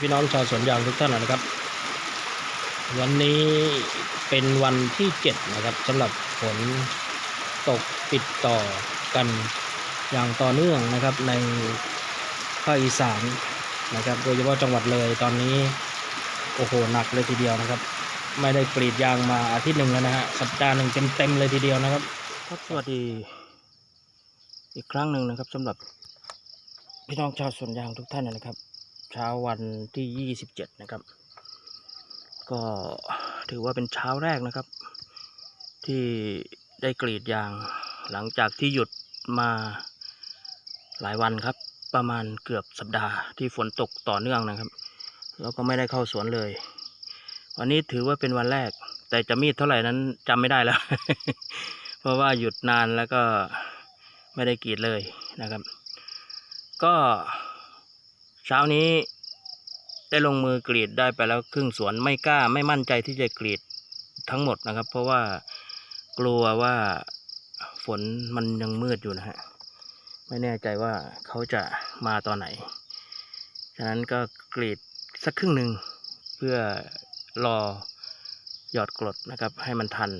พี่น้องชาวสวนยางทุกท่านนะครับ วันนี้เป็นวันที่เจ็ดนะครับสำหรับฝนตกติดต่อกันอย่างต่อเนื่องนะครับในภาคอีสานนะครับ โดยเฉพาะจังหวัดเลยตอนนี้โอ้โหหนักเลยทีเดียวนะครับ ไม่ได้กรีดยางมาอาทิตย์หนึ่งแล้วนะฮะสัปดาห์หนึ่งเต็มๆเลยทีเดียวนะครับครับสวัสดีอีกครั้งหนึ่งนะครับสำหรับพี่น้องชาวสวนยางทุกท่านนะครับ เช้าวันที่ 27 นะครับ ก็ถือว่าเป็นเช้าแรกนะครับ ที่ได้กรีดยางหลังจากที่หยุดมาหลายวันครับ ประมาณเกือบสัปดาห์ที่ฝนตกต่อเนื่องนะครับ แล้วก็ไม่ได้เข้าสวนเลย วันนี้ถือว่าเป็นวันแรก แต่จะมีดเท่าไหร่นั้นจำไม่ได้แล้ว เพราะว่าหยุดนานแล้วก็ไม่ได้กรีดเลยนะครับ ก็ เช้านี้ได้ลงมือกรีดได้ไปแล้วครึ่งสวนไม่กล้าไม่มั่นใจที่จะกรีดทั้งหมดนะครับ เพราะว่ากลัวว่าฝนมันยังมืดอยู่นะฮะไม่แน่ใจว่าเขาจะมาตอนไหน ฉะนั้นก็กรีดสักครึ่งหนึ่งเพื่อรอหยอดกรดนะครับ ให้มันทัน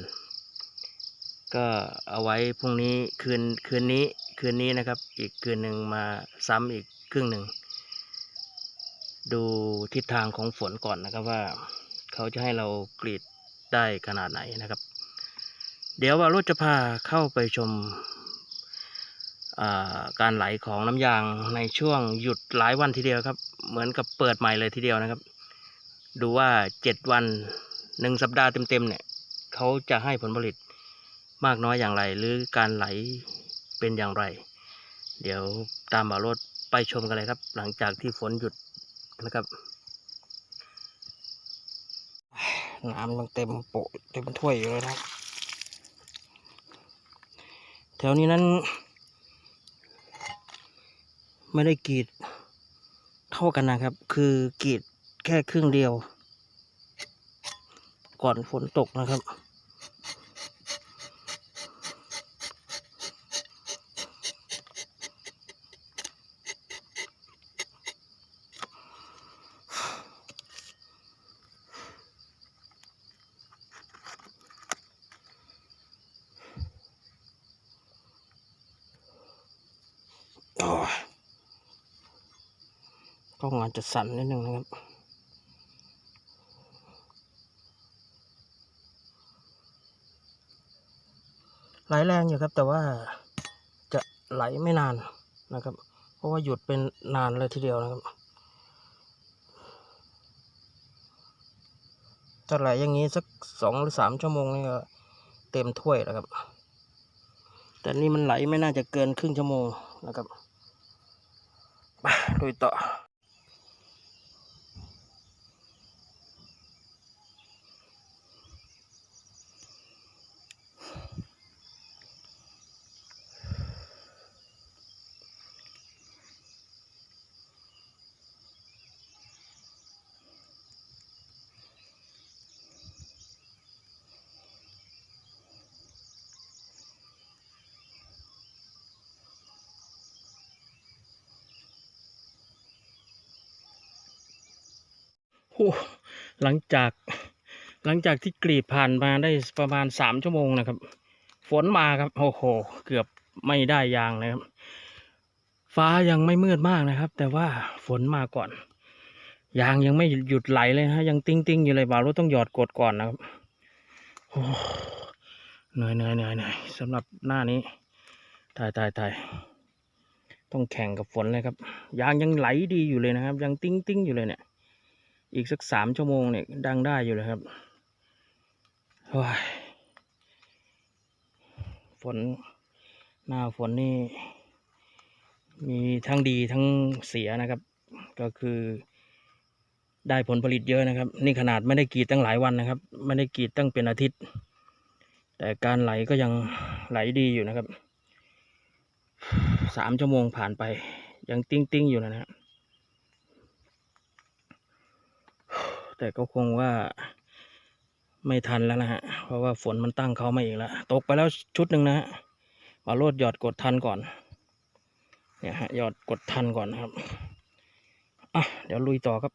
ก็เอาไว้พรุ่งนี้คืนคืนนี้คืนนี้นะครับ อีกคืนหนึ่งมาซ้ำอีกครึ่งหนึ่ง ดูทิศทางของฝนก่อนนะครับว่าเขาจะให้เรากรีดได้ขนาดไหนนะครับ เดี๋ยวว่ารถจะพาเข้าไปชมการไหลของน้ำยางในช่วงหยุดหลายวันทีเดียวครับ เหมือนกับเปิดใหม่เลยทีเดียวนะครับ ดูว่าเจ็ดวันหนึ่งสัปดาห์เต็มๆเนี่ยเขาจะให้ผลผลิตมากน้อยอย่างไร หรือการไหลเป็นอย่างไร เดี๋ยวตามบารถไปชมกันเลยครับ หลังจากที่ฝนหยุด นะครับน้ำยังเต็มโปะเต็มถ้วยอยู่เลยนะแถวนี้นั้น ไม่ได้กรีดเท่ากันนะครับ คือกรีดแค่ครึ่งเดียว ก่อนฝนตกนะครับ โอ้ยกล้องอาจจะสั่นนิดนึงนะครับไหลแรงอยู่ครับ แต่ว่าจะไหลไม่นานนะครับ เพราะว่าหยุดเป็นนานเลยทีเดียวนะครับถ้าไหลอย่างนี้สักสองหรือสามชั่วโมงนี่ก็เต็มถ้วยแล้วครับ แต่นี่มันไหลไม่น่าจะเกินครึ่งชั่วโมงนะครับ ไหลังจากหลังจากที่กรีดผ่านมาได้ประมาณสามชั่วโมงนะครับ ฝนมาครับโอ้โห เกือบไม่ได้ยางนะครับ ฟ้ายังไม่มืดมากนะครับ แต่ว่าฝนมาก่อน ยางยังไม่หยุดไหลเลยนะยังติ้งติ้งอยู่เลยบ่าวรถต้องหยอดกดก่อนนะครับโอ้เหนื่อยเหนื่อยเหนื่อยเหนื่อยสำหรับหน้านี้ตายตายตายต้องแข่งกับฝนเลยครับ ยางยังไหลดีอยู่เลยนะครับ ยังติ้งติ้งอยู่เลยเนี่ย อีกสักสามชั่วโมงเนี่ยดังได้อยู่เลยครับโอ้ยฝนหน้าฝนนี่ มีทั้งดีทั้งเสียนะครับ ก็คือได้ผลผลิตเยอะนะครับ นี่ขนาดไม่ได้กีดตั้งหลายวันนะครับ ไม่ได้กีดตั้งเป็นอาทิตย์ แต่การไหลก็ยังไหลดีอยู่นะครับสามชั่วโมงผ่านไป ยังติ้งติ้งอยู่นะฮะ แต่ก็คงว่าไม่ทันแล้วนะฮะ เพราะว่าฝนมันตั้งเขามาอีกแล้ว ตกไปแล้วชุดหนึ่งนะฮะมาโลดหยอดกดทันก่อน เนี่ยฮะหยอดกดทันก่อนนะครับ อะ เดี๋ยวลุยต่อครับ